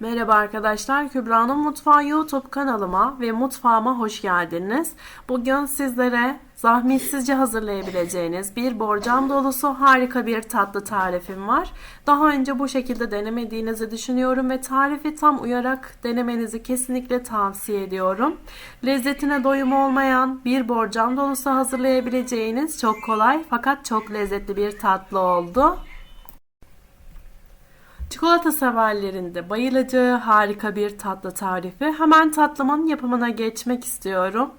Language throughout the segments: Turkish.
Merhaba arkadaşlar, Kübra'nın Mutfağı YouTube kanalıma ve mutfağıma hoş geldiniz. Bugün sizlere zahmetsizce hazırlayabileceğiniz bir borcam dolusu harika bir tatlı tarifim var. Daha önce bu şekilde denemediğinizi düşünüyorum ve tarifi tam uyarak denemenizi kesinlikle tavsiye ediyorum. Lezzetine doyum olmayan bir borcam dolusu hazırlayabileceğiniz çok kolay fakat çok lezzetli bir tatlı oldu. Çikolata severlerinde bayılacağı harika bir tatlı tarifi. Hemen tatlımın yapımına geçmek istiyorum.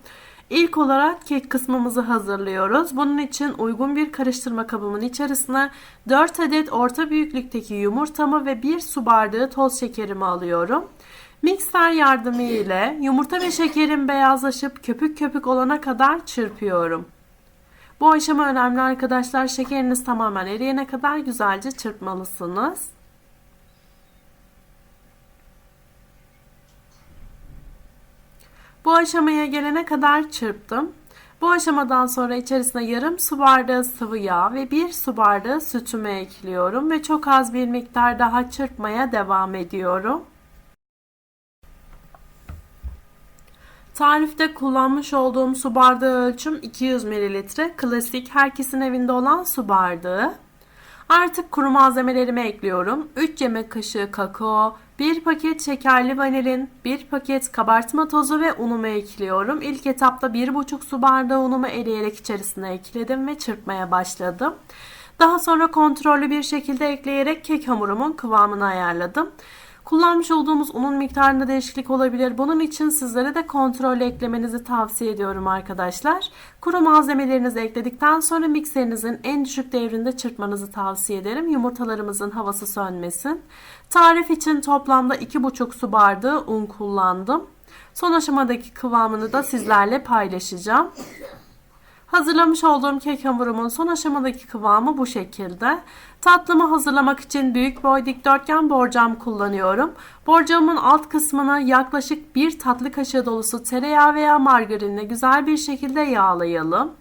İlk olarak kek kısmımızı hazırlıyoruz. Bunun için uygun bir karıştırma kabımın içerisine 4 adet orta büyüklükteki yumurtamı ve 1 su bardağı toz şekerimi alıyorum. Mikser yardımı ile yumurta ve şekerin beyazlaşıp köpük köpük olana kadar çırpıyorum. Bu aşama önemli arkadaşlar. Şekeriniz tamamen eriyene kadar güzelce çırpmalısınız. Bu aşamaya gelene kadar çırptım. Bu aşamadan sonra içerisine yarım su bardağı sıvı yağ ve bir su bardağı sütümü ekliyorum ve çok az bir miktar daha çırpmaya devam ediyorum. Tarifte kullanmış olduğum su bardağı ölçüm 200 ml. Klasik herkesin evinde olan su bardağı. Artık kuru malzemelerimi ekliyorum. 3 yemek kaşığı kakao, 1 paket şekerli vanilin, 1 paket kabartma tozu ve unumu ekliyorum. İlk etapta 1,5 su bardağı unumu eriyerek içerisine ekledim ve çırpmaya başladım. Daha sonra kontrollü bir şekilde ekleyerek kek hamurumun kıvamını ayarladım. Kullanmış olduğumuz unun miktarında değişiklik olabilir. Bunun için sizlere de kontrollü eklemenizi tavsiye ediyorum arkadaşlar. Kuru malzemelerinizi ekledikten sonra mikserinizin en düşük devrinde çırpmanızı tavsiye ederim. Yumurtalarımızın havası sönmesin. Tarif için toplamda 2,5 su bardağı un kullandım. Son aşamadaki kıvamını da sizlerle paylaşacağım. Hazırlamış olduğum kek hamurumun son aşamadaki kıvamı bu şekilde. Tatlımı hazırlamak için büyük boy dikdörtgen borcam kullanıyorum. Borcamın alt kısmını yaklaşık bir tatlı kaşığı dolusu tereyağı veya margarinle güzel bir şekilde yağlayalım.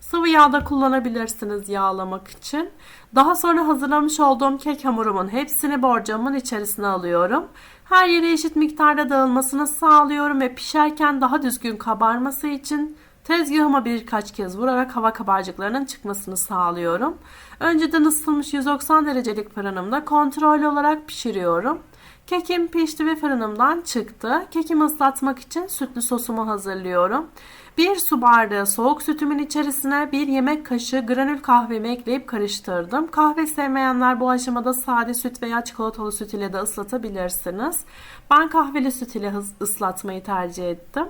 Sıvı yağ da kullanabilirsiniz yağlamak için. Daha sonra hazırlamış olduğum kek hamurumun hepsini borcamın içerisine alıyorum. Her yere eşit miktarda dağılmasını sağlıyorum ve pişerken daha düzgün kabarması için Tezgahıma birkaç kez vurarak hava kabarcıklarının çıkmasını sağlıyorum. Önceden ısıtılmış 190 derecelik fırınımda kontrollü olarak pişiriyorum. Kekim pişti ve fırınımdan çıktı. Kekimi ıslatmak için sütlü sosumu hazırlıyorum. Bir su bardağı soğuk sütümün içerisine bir yemek kaşığı granül kahvemi ekleyip karıştırdım. Kahve sevmeyenler bu aşamada sade süt veya çikolatalı süt ile de ıslatabilirsiniz. Ben kahveli süt ile ıslatmayı tercih ettim.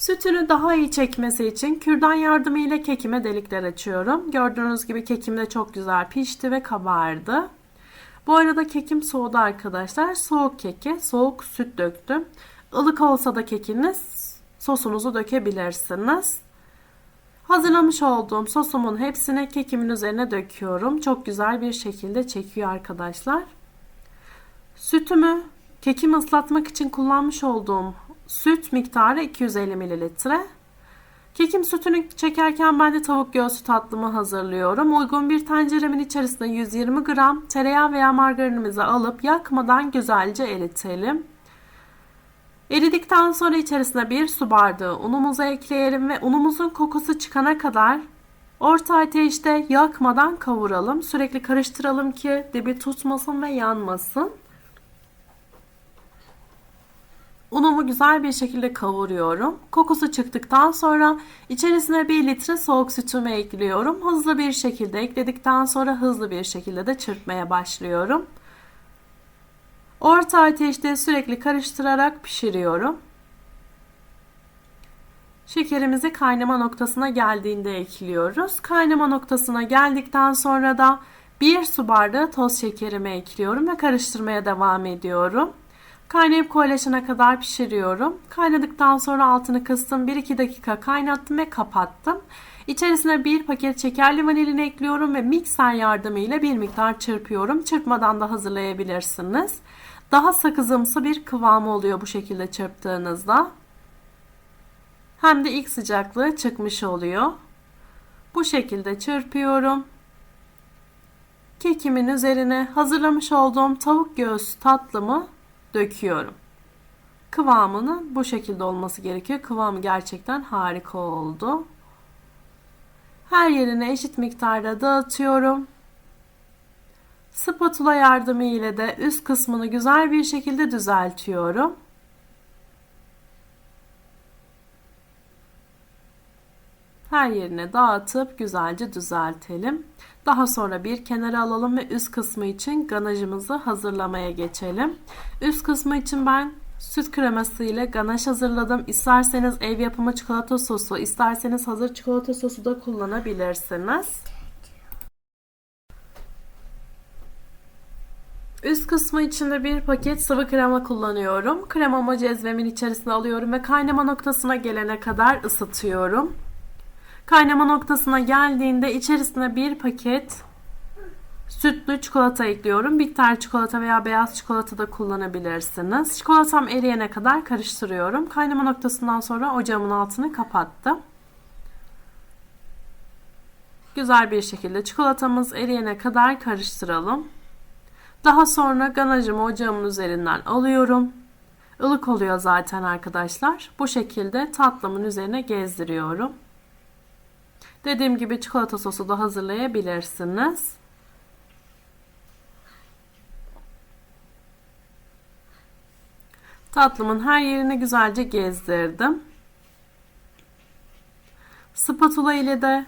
Sütünü daha iyi çekmesi için kürdan yardımıyla kekime delikler açıyorum. Gördüğünüz gibi kekim de çok güzel pişti ve kabardı. Bu arada kekim soğudu arkadaşlar. Soğuk keke soğuk süt döktüm. Ilık olsa da kekiniz sosunuzu dökebilirsiniz. Hazırlamış olduğum sosumun hepsini kekimin üzerine döküyorum. Çok güzel bir şekilde çekiyor arkadaşlar. Sütümü kekimi ıslatmak için kullanmış olduğum Süt miktarı 250 mililitre. Kekim sütünü çekerken ben de tavuk göğsü tatlımı hazırlıyorum. Uygun bir tenceremin içerisine 120 gram tereyağı veya margarinimizi alıp yakmadan güzelce eritelim. Eridikten sonra içerisine bir su bardağı unumuzu ekleyelim ve unumuzun kokusu çıkana kadar orta ateşte yakmadan kavuralım. Sürekli karıştıralım ki dibi tutmasın ve yanmasın. Unumu güzel bir şekilde kavuruyorum. Kokusu çıktıktan sonra içerisine 1 litre soğuk sütümü ekliyorum. Hızlı bir şekilde ekledikten sonra hızlı bir şekilde de çırpmaya başlıyorum. Orta ateşte sürekli karıştırarak pişiriyorum. Şekerimizi kaynama noktasına geldiğinde ekliyoruz. Kaynama noktasına geldikten sonra da 1 su bardağı toz şekerimi ekliyorum ve karıştırmaya devam ediyorum. Kaynayıp koyulaşana kadar pişiriyorum. Kaynadıktan sonra altını kıstım. 1-2 dakika kaynattım ve kapattım. İçerisine bir paket şekerli vanilini ekliyorum ve mikser yardımıyla bir miktar çırpıyorum. Çırpmadan da hazırlayabilirsiniz. Daha sakızımsı bir kıvamı oluyor bu şekilde çırptığınızda. Hem de ilk sıcaklığı çıkmış oluyor. Bu şekilde çırpıyorum. kekimin üzerine hazırlamış olduğum tavuk göğsü tatlımı döküyorum. Kıvamının bu şekilde olması gerekiyor. Kıvamı gerçekten harika oldu. Her yerine eşit miktarda dağıtıyorum. Spatula yardımı ile de üst kısmını güzel bir şekilde düzeltiyorum. Her yerine dağıtıp güzelce düzeltelim. Daha sonra bir kenara alalım ve üst kısmı için ganajımızı hazırlamaya geçelim. Üst kısmı için ben süt kreması ile ganaj hazırladım. İsterseniz ev yapımı çikolata sosu, isterseniz hazır çikolata sosu da kullanabilirsiniz. Üst kısmı içinde bir paket sıvı krema kullanıyorum. Kremamı cezvemin içerisine alıyorum ve kaynama noktasına gelene kadar ısıtıyorum. Kaynama noktasına geldiğinde içerisine bir paket sütlü çikolata ekliyorum. Bitter çikolata veya beyaz çikolata da kullanabilirsiniz. Çikolatam eriyene kadar karıştırıyorum. Kaynama noktasından sonra ocağımın altını kapattım. Güzel bir şekilde çikolatamız eriyene kadar karıştıralım. Daha sonra ganajımı ocağımın üzerinden alıyorum. Ilık oluyor zaten arkadaşlar. Bu şekilde tatlımın üzerine gezdiriyorum. Dediğim gibi çikolata sosu da hazırlayabilirsiniz. Tatlımın her yerini güzelce gezdirdim. Spatula ile de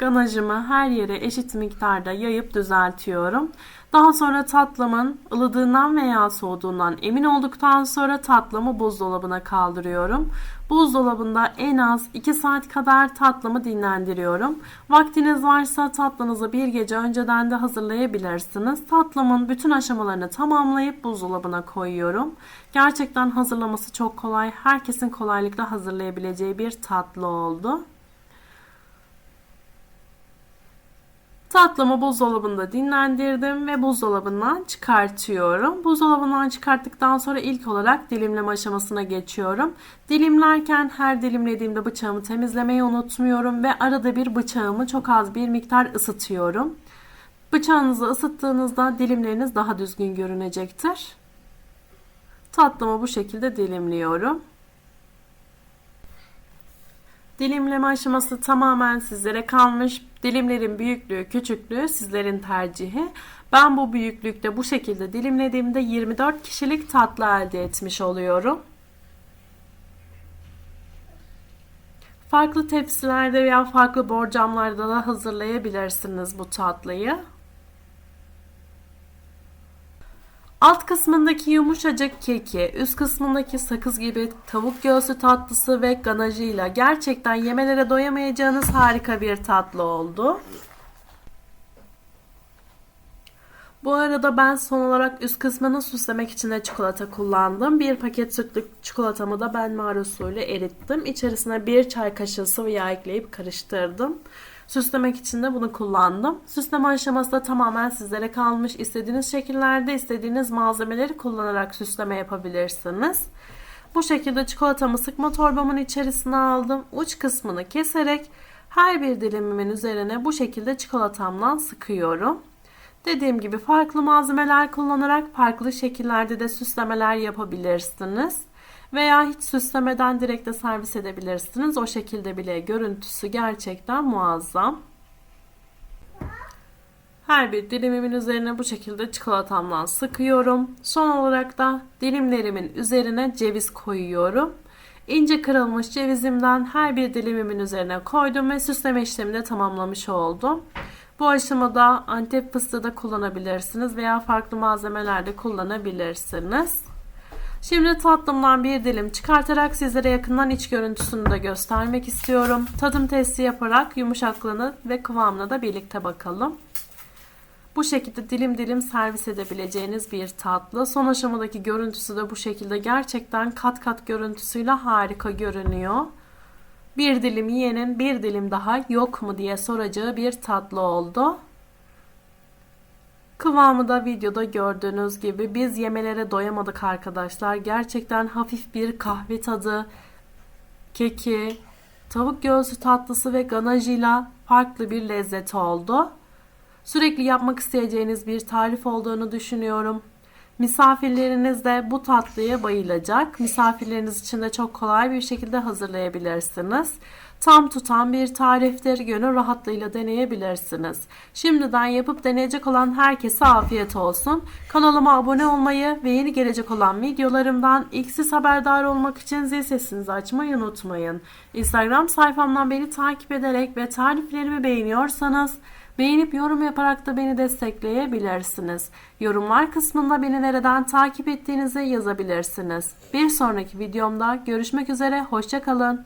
ganajımı her yere eşit miktarda yayıp düzeltiyorum. Daha sonra tatlımın ılıdığından veya soğuduğundan emin olduktan sonra tatlımı buzdolabına kaldırıyorum. Buzdolabında en az 2 saat kadar tatlımı dinlendiriyorum. Vaktiniz varsa tatlınızı bir gece önceden de hazırlayabilirsiniz. Tatlımın bütün aşamalarını tamamlayıp buzdolabına koyuyorum. Gerçekten hazırlaması çok kolay. Herkesin kolaylıkla hazırlayabileceği bir tatlı oldu. Tatlımı buzdolabında dinlendirdim ve buzdolabından çıkartıyorum. Buzdolabından çıkarttıktan sonra ilk olarak dilimleme aşamasına geçiyorum. Dilimlerken her dilimlediğimde bıçağımı temizlemeyi unutmuyorum ve arada bir bıçağımı çok az bir miktar ısıtıyorum. Bıçağınızı ısıttığınızda dilimleriniz daha düzgün görünecektir. Tatlımı bu şekilde dilimliyorum. Dilimleme aşaması tamamen sizlere kalmış. Dilimlerin büyüklüğü, küçüklüğü sizlerin tercihi. Ben bu büyüklükte bu şekilde dilimlediğimde 24 kişilik tatlı elde etmiş oluyorum. Farklı tepsilerde veya farklı borcamlarda da hazırlayabilirsiniz bu tatlıyı. Alt kısmındaki yumuşacık keki, üst kısmındaki sakız gibi tavuk göğsü tatlısı ve ganajıyla gerçekten yemelere doyamayacağınız harika bir tatlı oldu. Bu arada ben son olarak üst kısmını süslemek için de çikolata kullandım. Bir paket sütlü çikolatamı da ben marusuyla erittim. İçerisine bir çay kaşığı sıvı yağ ekleyip karıştırdım. Süslemek için de bunu kullandım. Süsleme aşaması da tamamen sizlere kalmış. İstediğiniz şekillerde istediğiniz malzemeleri kullanarak süsleme yapabilirsiniz. Bu şekilde çikolatamı sıkma torbamın içerisine aldım. Uç kısmını keserek her bir dilimimin üzerine bu şekilde çikolatamla sıkıyorum. Dediğim gibi farklı malzemeler kullanarak farklı şekillerde de süslemeler yapabilirsiniz. Veya hiç süslemeden direkt de servis edebilirsiniz. O şekilde bile görüntüsü gerçekten muazzam. Her bir dilimimin üzerine bu şekilde çikolatamdan sıkıyorum. Son olarak da dilimlerimin üzerine ceviz koyuyorum. İnce kırılmış cevizimden her bir dilimimin üzerine koydum ve süsleme işlemini tamamlamış oldum. Bu aşamada antep fıstığı da kullanabilirsiniz veya farklı malzemeler de kullanabilirsiniz. Şimdi tatlımdan bir dilim çıkartarak sizlere yakından iç görüntüsünü de göstermek istiyorum. Tadım testi yaparak yumuşaklığını ve kıvamına da birlikte bakalım. Bu şekilde dilim dilim servis edebileceğiniz bir tatlı. Son aşamadaki görüntüsü de bu şekilde gerçekten kat kat görüntüsüyle harika görünüyor. Bir dilim yiyenin bir dilim daha yok mu diye soracağı bir tatlı oldu. Kıvamı da videoda gördüğünüz gibi biz yemelere doyamadık arkadaşlar. Gerçekten hafif bir kahve tadı, keki, tavuk göğsü tatlısı ve ganajıyla farklı bir lezzet oldu. Sürekli yapmak isteyeceğiniz bir tarif olduğunu düşünüyorum. Misafirleriniz de bu tatlıya bayılacak. Misafirleriniz için de çok kolay bir şekilde hazırlayabilirsiniz. Tam tutan bir tariftir. Gönül rahatlığıyla deneyebilirsiniz. Şimdiden yapıp deneyecek olan herkese afiyet olsun. Kanalıma abone olmayı ve yeni gelecek olan videolarımdan ilk siz haberdar olmak için zil sesinizi açmayı unutmayın. Instagram sayfamdan beni takip ederek ve tariflerimi beğeniyorsanız Beğenip yorum yaparak da beni destekleyebilirsiniz. Yorumlar kısmında beni nereden takip ettiğinizi yazabilirsiniz. Bir sonraki videomda görüşmek üzere, hoşçakalın.